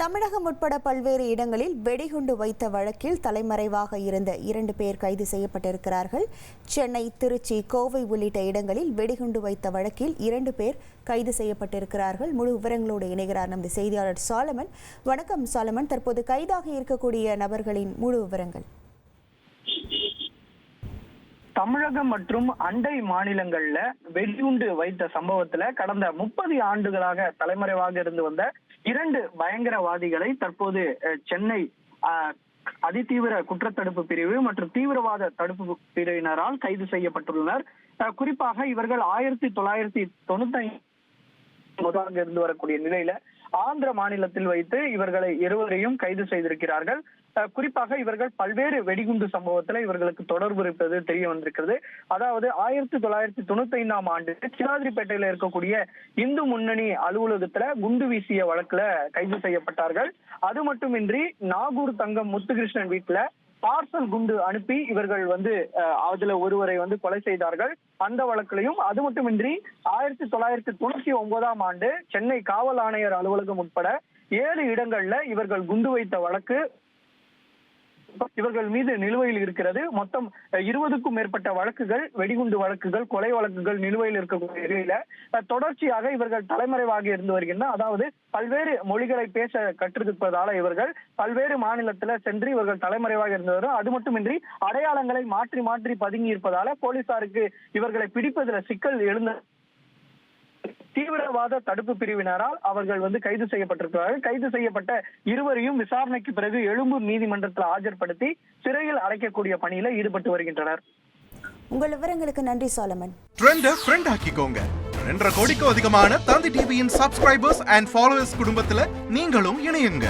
தமிழகம் உட்பட பல்வேறு இடங்களில் வெடிகுண்டு வைத்த வழக்கில் தலைமறைவாக இருந்த இரண்டு பேர் கைது செய்யப்பட்டிருக்கிறார்கள். சென்னை திருச்சி கோவை உள்ளிட்ட இடங்களில் வெடிகுண்டு வைத்த வழக்கில் இரண்டு பேர் கைது செய்யப்பட்டிருக்கிறார்கள். முழு விவரங்களோடு இணைகிறார் நமது செய்தியாளர் சாலமன். வணக்கம் சாலமன். தற்போது கைதாக இருக்கக்கூடிய நபர்களின் முழு விவரங்கள். தமிழகம் மற்றும் அண்டை மாநிலங்கள்ல வெடியுண்டு வைத்த சம்பவத்துல கடந்த முப்பது ஆண்டுகளாக தலைமறைவாக இருந்து வந்த இரண்டு பயங்கரவாதிகளை தற்போது சென்னை அஹ், அதிதீவிர குற்றத்தடுப்பு பிரிவு மற்றும் தீவிரவாத தடுப்பு பிரிவினரால் கைது செய்யப்பட்டுள்ளனர். குறிப்பாக இவர்கள் ஆயிரத்தி தொள்ளாயிரத்தி தொண்ணூத்தி முதலாக இருந்து வரக்கூடிய நிலையில ஆந்திர மாநிலத்தில் வைத்து இவர்களை இருவரையும் கைது செய்திருக்கிறார்கள். குறிப்பாக இவர்கள் பல்வேறு வெடிகுண்டு சம்பவத்துல இவர்களுக்கு தொடர்பு இருப்பது தெரிய வந்திருக்கிறது. அதாவது ஆயிரத்தி தொள்ளாயிரத்தி தொண்ணூத்தி ஐந்தாம் ஆண்டு சிலாதிரிப்பேட்டையில இருக்கக்கூடிய இந்து முன்னணி அலுவலகத்துல குண்டு வீசிய வழக்குல கைது செய்யப்பட்டார்கள். அது மட்டுமின்றி நாகூர் தங்கம் முத்துகிருஷ்ணன் வீட்டுல பார்சல் குண்டு அனுப்பி இவர்கள் வந்து அதுல ஒருவரை வந்து கொலை செய்தார்கள். அந்த வழக்கிலையும் அது மட்டுமின்றி ஆயிரத்தி தொள்ளாயிரத்தி தொண்ணூத்தி ஒன்பதாம் ஆண்டு சென்னை காவல் ஆணையர் அலுவலகம் உட்பட ஏழு இடங்கள்ல இவர்கள் குண்டு வைத்த வழக்கு இவர்கள் மீது நிலுவையில் இருக்கிறது. மொத்தம் இருபதுக்கும் மேற்பட்ட வழக்குகள் வெடிகுண்டு வழக்குகள் கொலை வழக்குகள் நிலுவையில் இருக்கக்கூடிய நிலையில தொடர்ச்சியாக இவர்கள் தலைமறைவாக இருந்து வருகின்றனர் அதாவது பல்வேறு மொழிகளை பேச கற்றிருப்பதால இவர்கள் பல்வேறு மாநிலத்துல சென்று இவர்கள் தலைமறைவாக இருந்து வரும் அது மட்டுமின்றி அடையாளங்களை மாற்றி மாற்றி பதுங்கி இருப்பதால போலீசாருக்கு இவர்களை பிடிப்பதில் சிக்கல் எழுந்த தீவிரவாத தடுப்பு பிரிவினரால் அவர்கள் வந்து கைது செய்யப்பட்டிருக்கிறார்கள். கைது செய்யப்பட்ட இருவரையும் விசாரணைக்கு பிறகு எழும்பூர் நீதிமன்றத்தில் ஆஜர்படுத்தி சிறையில் அடைக்கக்கூடிய பணியில ஈடுபட்டு வருகின்றனர். உங்கள் விவரங்களுக்கு நன்றி சாலமன். ட்ரெண்ட ஃப்ரெண்ட் ஆக்கிக்கோங்க. ரெண்டரை கோடிக்கும் அதிகமான தந்தி டிவியின் சப்ஸ்கிரைபர்ஸ் அண்ட் ஃபாலோவர்ஸ் குடும்பத்துல நீங்களும் இணையுங்க.